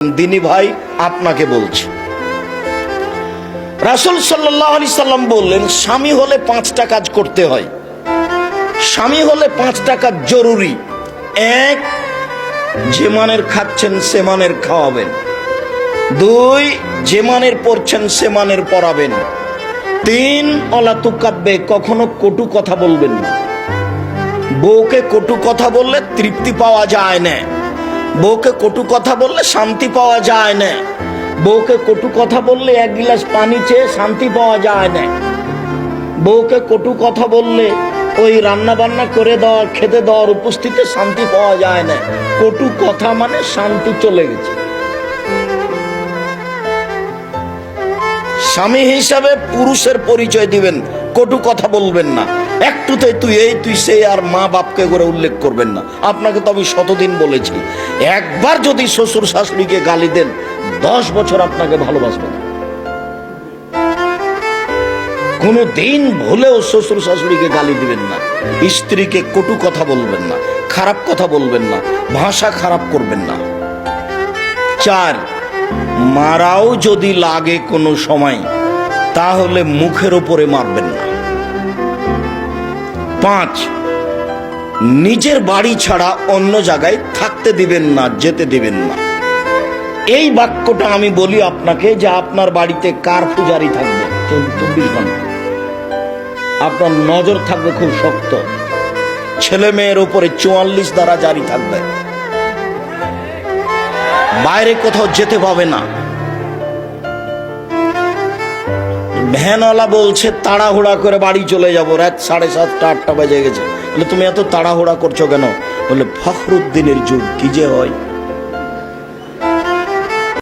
দিনী ভাই, আপনাকে বলছি। রাসুল সাল্লাহ আলি সাল্লাম বললেন, স্বামী হলে পাঁচটা কাজ করতে হয়। স্বামী হলে পাঁচটা কাজ জরুরি। এক, যে মানের খাচ্ছেন সে মানের খাওয়াবেন। দুই, যে মানের পড়ছেন সে মানের পড়াবেন তিন অলাতুকাব্যে কখনো কটু কথা বলবেন না। বউকে কটু কথা বললে তৃপ্তি পাওয়া যায় না। বউকে কটু কথা বললে শান্তি পাওয়া যায় না। বউকে কটু কথা বললে এক গিলাস পানি চেয়ে শান্তি পাওয়া যায় না। বউকে কটু কথা বললে ওই রান্না বান্না করে দেওয়ার খেতে দেওয়ার উপস্থিতে শান্তি পাওয়া যায় না। কটু কথা মানে শান্তি চলে গেছে। স্বামী হিসাবে পুরুষের পরিচয় দিবেন, কটু কথা বলবেন না। একটুতে তুই এই, তুই সেই আর মা বাপকে করে উল্লেখ করবেন না। আপনাকে তো আমি শতদিন বলেছি। একবার যদি শ্বশুর শাশুড়িকে গালি দেন, দশ বছর আপনাকে ভালোবাসবে না। কোনো দিন ভুলেও শ্বশুর শাশুড়িকে গালি দিবেন না। স্ত্রীকে কটু কথা বলবেন না, খারাপ কথা বলবেন না, ভাষা খারাপ করবেন না। চার, মারাও যদি লাগে কোনো সময়, তাহলে মুখের ওপরে মারবেন না। পাঁচ, নিজের বাড়ি ছাড়া অন্য জায়গায় থাকতে দিবেন না, যেতে দিবেন না। এই বাক্যটা আমি বলি আপনাকে যে আপনার বাড়িতে কার পূজারি থাকবে? চব্বিশ ঘণ্টা। আপনার নজর থাকবে খুব শক্ত। ছেলে মেয়ের উপরে চুয়াল্লিশ দ্বারা জারি থাকবে। বাইরে কোথাও যেতে পাবে না। ভ্যানওয়ালা বলছে, তাড়াহুড়া করে বাড়ি চলে যাব। রাত সাড়ে সাতটা, আটটা বাজে গেছে। বলে, তুমি এত তাড়াহুড়া করছ কেন? বলে, ফখরুদ্দিনের যুগ, কি যে হয়?